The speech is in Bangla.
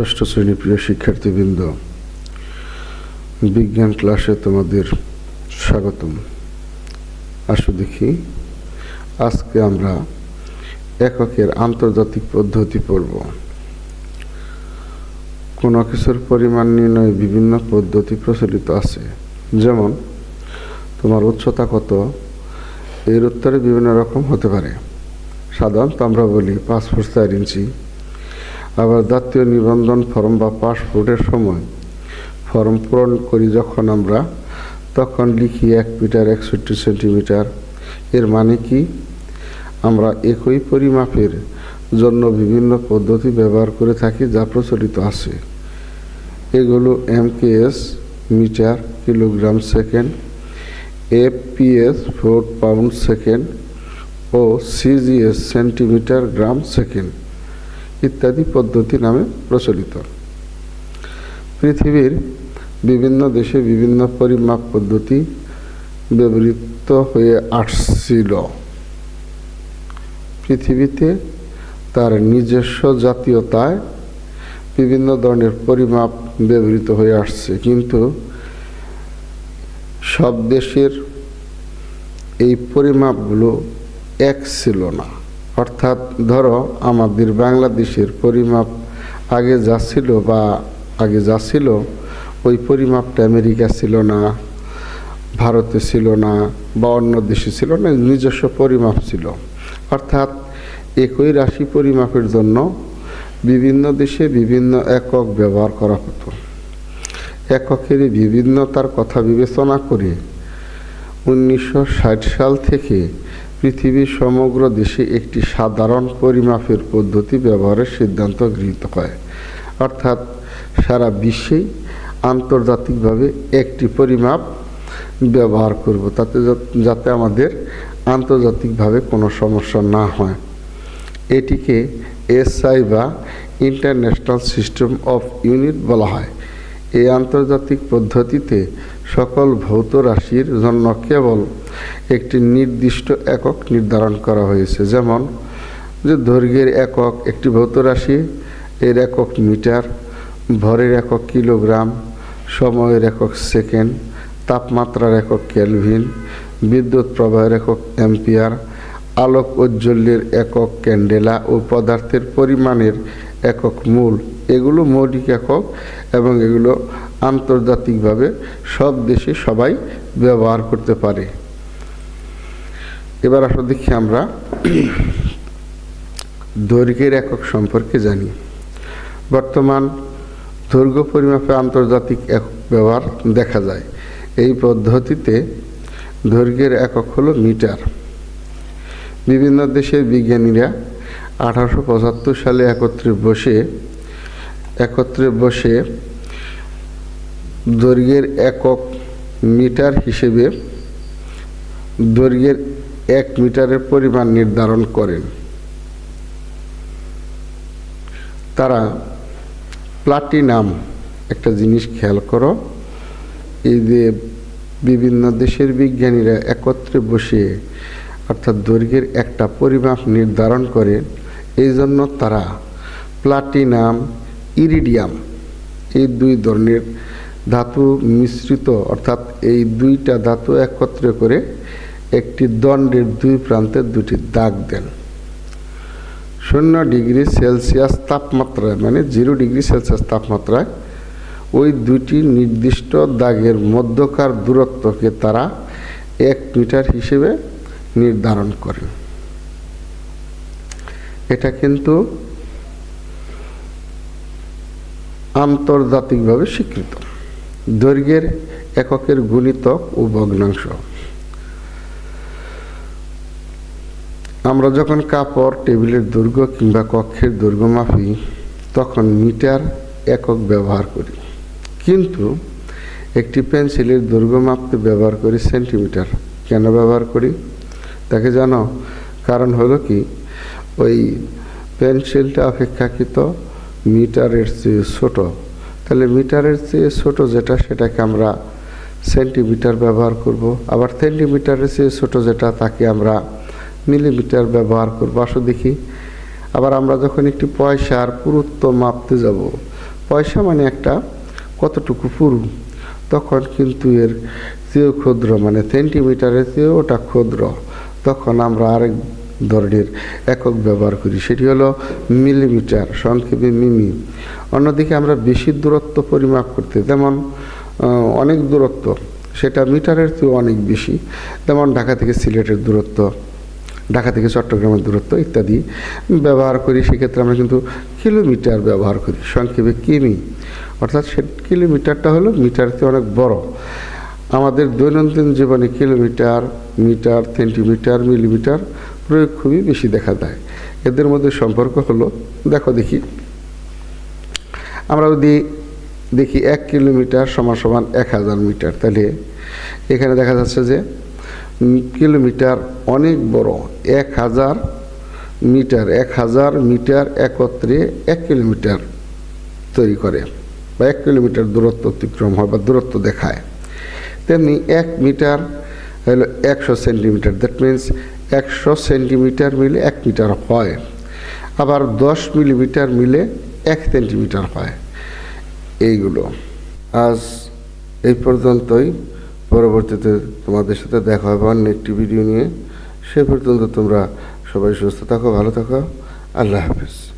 ষষ্ঠ শ্রেণি প্রিয় শিক্ষার্থীবৃন্দ, বিজ্ঞান ক্লাসে তোমাদের স্বাগতম। আসো দেখি, আজকে আমরা এককের আন্তর্জাতিক পদ্ধতি পড়ব। কোনো কিছুর পরিমাণ নির্ণয়ে বিভিন্ন পদ্ধতি প্রচলিত আছে। যেমন, তোমার উচ্চতা কত? এর উত্তরে বিভিন্ন রকম হতে পারে। সাধারণত আমরা বলি পাঁচ ফুট চার ইঞ্চি। আবার জাতীয় নিবন্ধন ফর্ম বা পাসপোর্টের সময় ফর্ম পূরণ করি যখন আমরা, তখন লিখি এক মিটার একষট্টি সেন্টিমিটার। এর মানে কি? আমরা একই পরিমাপের জন্য বিভিন্ন পদ্ধতি ব্যবহার করে থাকি যা প্রচলিত আছে। এগুলো MKS, metre, kilogram second FPS foot pound second ও সিজিএস সেন্টিমিটার গ্রাম সেকেন্ড। ইত্যাদি পদ্ধতি নামে প্রচলিত। পৃথিবীর বিভিন্ন দেশে বিভিন্ন পরিমাপ পদ্ধতি ব্যবহৃত হয়ে আসছিল। পৃথিবীতে তার নিজস্ব জাতীয়তায় বিভিন্ন ধরনের পরিমাপ ব্যবহৃত হয়ে আসছে। কিন্তু সব দেশের এই পরিমাপগুলো এক ছিল না। অর্থাৎ ধরো আমাদের বাংলাদেশের পরিমাপ আগে যা ছিল বা আগে যা ছিল, ওই পরিমাপটা আমেরিকা ছিল না, ভারতে ছিল না বা অন্য দেশে ছিল না, নিজস্ব পরিমাপ ছিল। অর্থাৎ একই রাশি পরিমাপের জন্য বিভিন্ন দেশে বিভিন্ন একক ব্যবহার করা হতো। এককের বিভিন্নতার কথা বিবেচনা করে উনিশশো ষাট সাল থেকে পৃথিবীর সমগ্র দেশে একটি সাধারণ পরিমাপের পদ্ধতি ব্যবহারের সিদ্ধান্ত গৃহীত হয়। অর্থাৎ সারা বিশ্বেই আন্তর্জাতিকভাবে একটি পরিমাপ ব্যবহার করব, তাতে যাতে আমাদের আন্তর্জাতিকভাবে কোনো সমস্যা না হয়। এটিকে এসআই বা ইন্টারন্যাশনাল সিস্টেম অফ ইউনিট বলা হয়। এই আন্তর্জাতিক পদ্ধতিতে সকল ভৌত রাশির জন্য কেবল একটি নির্দিষ্ট একক নির্ধারণ করা হয়েছে। যেমন, যে দৈর্ঘ্যের একক একটি ভৌত রাশি, এর একক মিটার, ভরের একক কিলোগ্রাম, সময়ের একক সেকেন্ড, তাপমাত্রার একক ক্যালভিন বিদ্যুৎ প্রবাহের একক অ্যাম্পিয়ার, আলোক ঔজ্জ্বল্যের একক ক্যান্ডেলা ও পদার্থের পরিমাণের একক মূল। এগুলো মৌলিক একক এবং এগুলো আন্তর্জাতিকভাবে সব দেশে সবাই ব্যবহার করতে পারে। এবার আসলে দেখি আমরা দৈর্ঘ্যের একক সম্পর্কে জানি। বর্তমান দৈর্ঘ্য পরিমাপে আন্তর্জাতিক একক ব্যবহার দেখা যায়। এই পদ্ধতিতে দৈর্ঘ্যের একক হলো মিটার। বিভিন্ন দেশের বিজ্ঞানীরা আঠারোশো পঁচাত্তর সালে একত্রে বসে একত্রে বসে দৈর্ঘ্যের একক মিটার হিসেবে দৈর্ঘ্যের এক মিটারের পরিমাণ নির্ধারণ করেন। তারা প্লাটিনাম একটা জিনিস খেয়াল করো, এই যে বিভিন্ন দেশের বিজ্ঞানীরা একত্রে বসে অর্থাৎ দৈর্ঘ্যের একটা পরিমাপ নির্ধারণ করে, এই জন্য তারা প্লাটিনাম, ইরিডিয়াম, এই দুই ধরনের ধাতু মিশ্রিত অর্থাৎ এই দুইটা ধাতু একত্রে করে একটি দণ্ডের দুই প্রান্তে দুটি দাগ দেন। শূন্য ডিগ্রি সেলসিয়াস তাপমাত্রায় মানে জিরো ডিগ্রি সেলসিয়াস তাপমাত্রায় ওই দুটি নির্দিষ্ট দাগের মধ্যকার দূরত্বকে তারা এক মিটার হিসেবে নির্ধারণ করেন এটা কিন্তু আন্তর্জাতিকভাবে স্বীকৃত। দৈর্ঘ্যের এককের গুণিতক ও ভগ্নাংশ। আমরা যখন কাপড়, টেবিলের দৈর্ঘ্য কিংবা কক্ষের দৈর্ঘ্য মাপি, তখন মিটার একক ব্যবহার করি। কিন্তু একটি পেন্সিলের দৈর্ঘ্য মাপতে ব্যবহার করি সেন্টিমিটার। কেন ব্যবহার করি? তাকে জানো, কারণ হলো কি, ওই পেন্সিলটা অপেক্ষাকৃত মিটারের চেয়ে ছোট। তাহলে মিটারের চেয়ে ছোট যেটা, সেটাকে আমরা সেন্টিমিটার ব্যবহার করব। আবার সেন্টিমিটারের চেয়ে ছোট যেটা, তাকে আমরা মিলিমিটার ব্যবহার করব। আসো দেখি। আবার আমরা যখন একটি পয়সার পুরুত্ব মাপতে যাব, পয়সা মানে একটা কতটুকু পুরু তখন কিন্তু এর চেয়েও ক্ষুদ্র মানে সেন্টিমিটারের চেয়েও ওটা ক্ষুদ্র। তখন আমরা আরেক ধরনের একক ব্যবহার করি, সেটি হলো মিলিমিটার, সংক্ষেপে মিমি। অন্যদিকে আমরা বেশি দূরত্ব পরিমাপ করতে, যেমন অনেক দূরত্ব, সেটা মিটারের চেয়েও অনেক বেশি। যেমন ঢাকা থেকে সিলেটের দূরত্ব। ঢাকা থেকে চট্টগ্রামের দূরত্ব ইত্যাদি ব্যবহার করি, সেক্ষেত্রে আমরা কিন্তু কিলোমিটার ব্যবহার করি, সংক্ষেপে কিমি। অর্থাৎ সে কিলোমিটারটা হলো মিটারতে অনেক বড়। আমাদের দৈনন্দিন জীবনে কিলোমিটার, মিটার, সেন্টিমিটার, মিলিমিটার প্রয়োগ খুবই বেশি দেখা যায় এদের মধ্যে সম্পর্ক হলো, দেখো দেখি। আমরা যদি দেখি এক কিলোমিটার সমান সমান এক হাজার মিটার, তাহলে এখানে দেখা যাচ্ছে যে কিলোমিটার অনেক বড়, এক হাজার মিটার, এক হাজার মিটার একত্রে এক কিলোমিটার তৈরি করে বা এক কিলোমিটার দূরত্ব অতিক্রম হয় বা দূরত্ব দেখায়। তেমনি এক মিটার হলো একশো সেন্টিমিটার দ্যাট মিন্স একশো সেন্টিমিটার মিলে এক মিটার হয়। আবার দশ মিলিমিটার মিলে এক সেন্টিমিটার হয়। এইগুলো। আজ এই পর্যন্তই। পরবর্তীতে তোমাদের সাথে দেখা হবে অন্য একটি ভিডিও নিয়ে। সে পর্যন্ত তোমরা সবাই সুস্থ থাকো, ভালো থাকো। আল্লাহ হাফিজ।